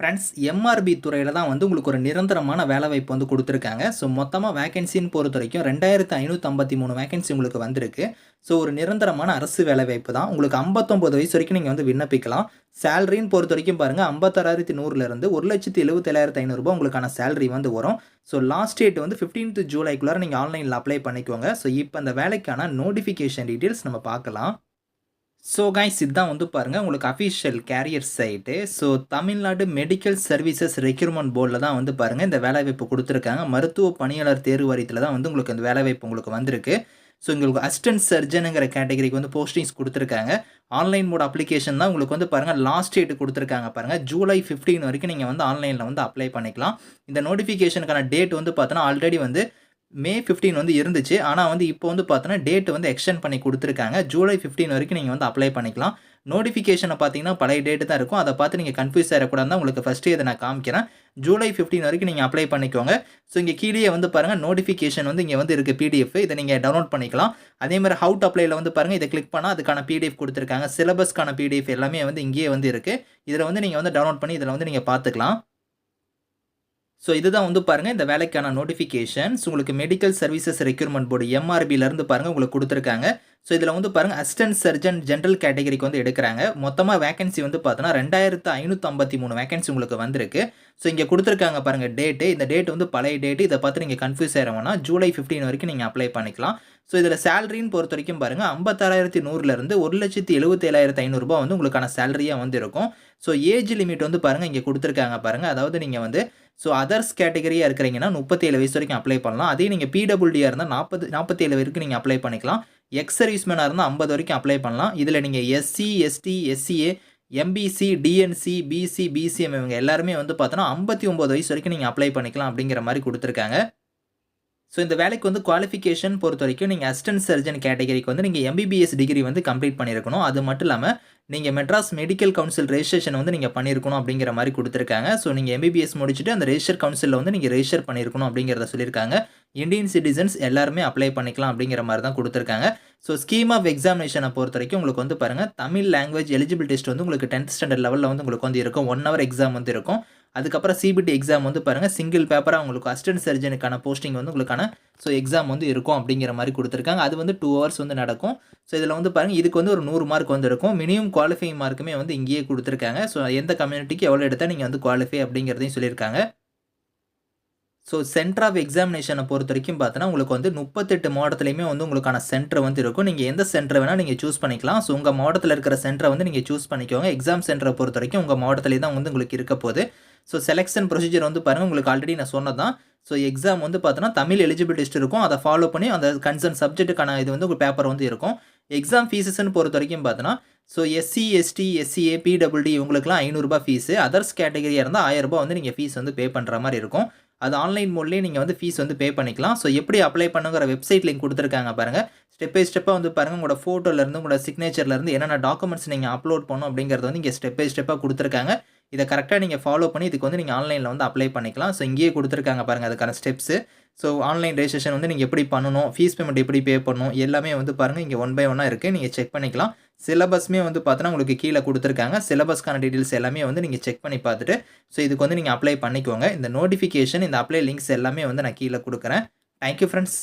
Friends MRP துறையில் தான் வந்து உங்களுக்கு ஒரு நிரந்தரமான வேலைவாய்ப்பு வந்து கொடுத்துருக்காங்க. ஸோ மொத்தமாக வேகன்சின்னு பொறுத்த வரைக்கும் ரெண்டாயிரத்து ஐநூற்றம்பத்தி மூணு வேகன்சி உங்களுக்கு வந்திருக்கு. ஸோ ஒரு நிரந்தரமான அரசு வேலைவாய்ப்பு தான். உங்களுக்கு ஐம்பத்தொம்பது வயசு வரைக்கும் நீங்கள் வந்து விண்ணப்பிக்கலாம். சேலரின்னு பொறுத்த வரைக்கும் பாருங்கள் ஐம்பத்தாறாயிரத்தி நூறுலேருந்து ஒரு லட்சத்தி எழுபத்தேழாயிரத்து ஐநூறுரூபா உங்களுக்கான சேலரி வந்து வரும். ஸோ லாஸ்ட் டேட் வந்து ஃபிஃப்டீன்த் ஜூலைக்குள்ளார நீங்கள் ஆன்லைனில் அப்ளை பண்ணிக்கோங்க. ஸோ இப்போ அந்த வேலைக்கான நோட்டிஃபிகேஷன் டீட்டெயில்ஸ் நம்ம பார்க்கலாம். ஸோ கைஸ் இதுதான் வந்து பாருங்கள் உங்களுக்கு official career site so Tamil Nadu medical services recruitment போர்டில் தான் வந்து பாருங்கள் இந்த வேலைவாய்ப்பு கொடுத்துருக்காங்க. மருத்துவ பணியாளர் தேர்வு வாரியத்தில் தான் வந்து உங்களுக்கு இந்த வேலைவாய்ப்பு உங்களுக்கு வந்திருக்கு. ஸோ உங்களுக்கு அசிஸ்டன்ட் சர்ஜனுங்கிற கேட்டகரிக்கு வந்து போஸ்டிங்ஸ் கொடுத்துருக்காங்க. ஆன்லைன் மோட் அப்ளிகேஷன் தான் உங்களுக்கு வந்து பாருங்கள் லாஸ்ட் டேட் கொடுத்துருக்காங்க பாருங்கள் ஜூலை ஃபிஃப்டீன் வரைக்கும் நீங்கள் வந்து ஆன்லைனில் வந்து அப்ளை பண்ணிக்கலாம். இந்த நோட்டிஃபிகேஷனுக்கான டேட் வந்து பார்த்தோன்னா ஆல்ரெடி வந்து மே ஃபிஃப்டீன் வந்து இருந்துச்சு. ஆனால் வந்து இப்போ வந்து பார்த்தோன்னா டேட் வந்து எக்ஸ்டெண்ட் பண்ணி கொடுத்துருக்காங்க. ஜூலை ஃபிஃப்டீன் வரைக்கும் நீங்கள் வந்து அப்ளை பண்ணிக்கலாம். நோட்டிஃபிகேஷனை பார்த்தீங்கன்னா பழைய டேட்டு தான் இருக்கும். அதை பார்த்து நீங்கள் கன்ஃபியூஸ் ஆகிடக்கூடாது உங்களுக்கு ஃபஸ்ட்டு இதை நான் காமிக்கிறேன். ஜூலை ஃபிஃப்டீன் வரைக்கும் நீங்கள் அப்ளை பண்ணிக்கோங்க. ஸோ இங்கே கீழே வந்து பாருங்கள் நோட்டிஃபிகேஷன் வந்து இங்கே வந்து இருக்குது பிடிஎஃப் இதை நீங்கள் டவுன்லோட் பண்ணிக்கலாம். அதே மாதிரி ஹவுட் அப்ளைல வந்து பாருங்கள் இதை கிளிக் பண்ணால் அதுக்கான பிடிஎஃப் கொடுத்துருக்காங்க. சிலபஸ்க்கான பிடிஎஃப் எல்லாமே வந்து இங்கேயே வந்து இருக்குது இதில் வந்து நீங்கள் வந்து டவுன்லோட் பண்ணி இதில் வந்து நீங்கள் பார்த்துக்கலாம். ஸோ இதுதான் வந்து பாருங்கள் இந்த வேலைக்கான நோட்டிஃபிகேஷன்ஸ் உங்களுக்கு மெடிக்கல் சர்வீசஸ் ரெக்யூர்மெண்ட் போர்டு எம்ஆர்பியிலேருந்து பாருங்கள் உங்களுக்கு கொடுத்துருக்காங்க. ஸோ இதில் வந்து பாருங்கள் அசிஸ்டன்ட் சர்ஜன் ஜென்ரல் கேட்டகரிக்கு வந்து எடுக்கிறாங்க. மொத்தமாக வேகன்சி வந்து பார்த்தோன்னா ரெண்டாயிரத்து ஐநூற்றம்பத்தி மூணு வேகன்சி உங்களுக்கு வந்திருக்கு. ஸோ இங்கே கொடுத்துருக்காங்க பாருங்கள் டேட்டு இந்த டேட் வந்து பழைய டேட்டு இதை பார்த்து நீங்கள் கன்ஃபியூஸ் ஆகிறவனா ஜூலை ஃபிஃப்டீன் வரைக்கும் நீங்கள் அப்ளை பண்ணிக்கலாம். ஸோ இதில் சேலரின்னு பொறுத்த வரைக்கும் பாருங்கள் ஐம்பத்தாறாயிரத்தி நூறுலேருந்து ஒரு லட்சத்தி எழுபத்தேழாயிரத்து ஐநூறுரூபா வந்து உங்களுக்கான சேலரியாக வந்து இருக்கும் ஸோ ஏஜ் லிமிட் வந்து பாருங்கள் இங்கே கொடுத்துருக்காங்க பாருங்கள் அதாவது நீங்கள் வந்து ஸோ அதர்ஸ் கேட்டகரியாக இருக்கிறீங்கன்னா முப்பத்தேழு வயசு வரைக்கும் அப்ளை பண்ணலாம். அதே நீங்கள் பிடபிள்யூடியாக இருந்தால் நாற்பது நாற்பத்தேழு வரைக்கும் நீங்கள் அப்ளை பண்ணிக்கலாம். எக்ஸ் சர்வீஸ்மேனாக இருந்தால் ஐம்பது வரைக்கும் அப்ளை பண்ணலாம். இதில் நீங்கள் SC ST SCA MBC DNC BC BCM இவங்க எல்லாருமே வந்து பார்த்தோன்னா ஐம்பத்தி ஒம்பது வயசு வரைக்கும் நீங்கள் அப்ளை பண்ணிக்கலாம் அப்படிங்கிற மாதிரி கொடுத்துருக்காங்க. ஸோ இந்த வேலைக்கு வந்து குவாலிஃபிகேஷன் பொறுத்த வரைக்கும் நீங்கள் அசிஸ்டன்ட் சர்ஜன் கேட்டகரிக்கு வந்து நீங்கள் எம்பிபிஎஸ் டிகிரி வந்து கம்ப்ளீட் பண்ணியிருக்கணும். அது மட்டும் இல்லாமல் நீங்கள் மெட்ராஸ் மெடிக்கல் கவுன்சில் ரெஜிஸ்ட்ரேஷன் வந்து நீங்கள் பண்ணியிருக்கணும் அப்படிங்கிற மாதிரி கொடுத்துருக்காங்க. ஸோ நீங்கள் எம்பிபிஎஸ் முடிச்சுட்டு அந்த ரெஜிஸ்டர் கவுன்சிலில் வந்து நீங்கள் ரெஜிஸ்டர் பண்ணியிருக்கணும் அப்படிங்கிறத சொல்லியிருக்காங்க. இந்தியன் சிட்டிசன்ஸ் எல்லாருமே அப்ளை பண்ணிக்கலாம் அப்படிங்கிற மாதிரி தான் கொடுத்துருக்காங்க. ஸோ ஸ்கீம் ஆஃப் எக்ஸாமினேஷனை பொறுத்த வரைக்கும் உங்களுக்கு வந்து பாருங்கள் தமிழ் லாங்குவேஜ் எலிஜிபிள் டெஸ்ட் வந்து உங்களுக்கு டென்த் ஸ்டாண்டர்ட் லெவலில் வந்து உங்களுக்கு வந்து இருக்கும். ஒன் ஹவர் எக்ஸாம் வந்து இருக்கும். அதுக்கப்புறம் சிபிடி எக்ஸாம் வந்து பாருங்கள் சிங்கிள் பேப்பராக உங்களுக்கு அசிஸ்டன்ட் சர்ஜனுக்கான போஸ்டிங் வந்து உங்களுக்கான ஸோ எக்ஸாம் வந்து இருக்கும் அப்படிங்கிற மாதிரி கொடுத்துருக்காங்க. அது வந்து டூ ஹவர்ஸ் வந்து நடக்கும். ஸோ இதில் வந்து பாருங்கள் இதுக்கு வந்து ஒரு நூறு மார்க் வந்து இருக்கும். மினிமம் குவாலிஃபைங் மார்க்குமே வந்து இங்கேயே கொடுத்துருக்காங்க. ஸோ எந்த கம்யூனிட்டிக்கு எவ்வளோ எடுத்தால் நீங்கள் வந்து குவாலிஃபை அப்படிங்கிறதையும் சொல்லியிருக்காங்க. ஸோ சென்டர் ஆஃப் எக்ஸாமினேஷனை பொறுத்த வரைக்கும் பார்த்தோன்னா உங்களுக்கு வந்து முப்பத்தெட்டு மாவட்டத்துலையுமே வந்து உங்களுக்கான சென்டர் வந்து இருக்கும். நீங்கள் எந்த சென்டர் வேணால் நீங்கள் சூஸ் பண்ணிக்கலாம். ஸோ உங்கள் மாவட்டத்தில் இருக்கிற சென்டரை வந்து நீங்கள் சூஸ் பண்ணிக்கோங்க. எக்ஸாம் சென்டரை பொறுத்த வரைக்கும் உங்கள் மாவட்டத்திலே தான் வந்து உங்களுக்கு இருக்க போகுது. ஸோ செலெக்ஷன் ப்ரொசீஜர் வந்து பாருங்கள் உங்களுக்கு ஆல்ரெடி நான் சொன்னதான் ஸோ எக்ஸாம் வந்து பார்த்தோன்னா தமிழ் எலிஜிபிள் டெஸ்ட் இருக்கும். அதை ஃபாலோ பண்ணி அந்த கன்சர்ன் சப்ஜெக்ட்டுக்கான இது வந்து உங்கள் பேப்பர் வந்து இருக்கும். எக்ஸாம் ஃபீஸஸ்ன்னு பொறுத்த வரைக்கும் பார்த்தோன்னா so SC ST SCA PWD இவங்களுக்குலாம் ஐநூறுரூபா ஃபீஸு அதர்ஸ் கேட்டகரியாக இருந்தால் ஆயிரரூபா வந்து நீங்கள் ஃபீஸ் வந்து பே பண்ணுற மாதிரி இருக்கும். அது ஆன்லைன் மோட்லேயே நீங்கள் வந்து ஃபீஸ் வந்து பே பண்ணிக்கலாம். ஸோ எப்படி அப்ளை பண்ணுங்கிற வெப்சைட் லிங்க் கொடுத்துருக்காங்க பாருங்கள் ஸ்டெப் பை ஸ்டெப்பாக வந்து பாருங்கள் உங்களோட ஃபோட்டோலேருந்து உங்களோட சிக்னேச்சர்லேருந்து என்னென்ன டாக்குமெண்ட்ஸ் நீங்கள் அப்லோட் பண்ணும் அப்படிங்கிறது வந்து இங்கே ஸ்டெப் பை ஸ்டெப்பாக கொடுத்துருக்காங்க. இதை கரெக்டாக நீங்கள் ஃபாலோ பண்ணி இதுக்கு வந்து நீங்கள் ஆன்லைனில் வந்து அப்ளை பண்ணிக்கலாம். ஸோ இங்கேயே கொடுத்துருக்காங்க பாருங்கள் அதுக்கான ஸ்டெப்ஸு ஸோ ஆன்லைன் ரெஜிஸ்ட்ரேஷன் வந்து நீங்கள் எப்படி பண்ணணும் ஃபீஸ் பேமெண்ட் எப்படி பே பண்ணணும் எல்லாமே வந்து பாருங்கள் இங்கே ஒன் பை ஒன்னாக இருக்குது நீங்கள் செக் பண்ணிக்கலாம். சிலபஸ்மே வந்து பார்த்தோன்னா உங்களுக்கு கீழே கொடுத்துருக்காங்க. சிலபஸ்க்கான டீட்டெயில்ஸ் எல்லாமே வந்து நீங்கள் செக் பண்ணி பார்த்துட்டு ஸோ இதுக்கு வந்து நீங்கள் அப்ளை பண்ணிக்கோங்க. இந்த நோட்டிஃபிகேஷன் இந்த அப்ளை லிங்க்ஸ் எல்லாமே வந்து நான் கீழே கொடுக்குறேன். Thank you friends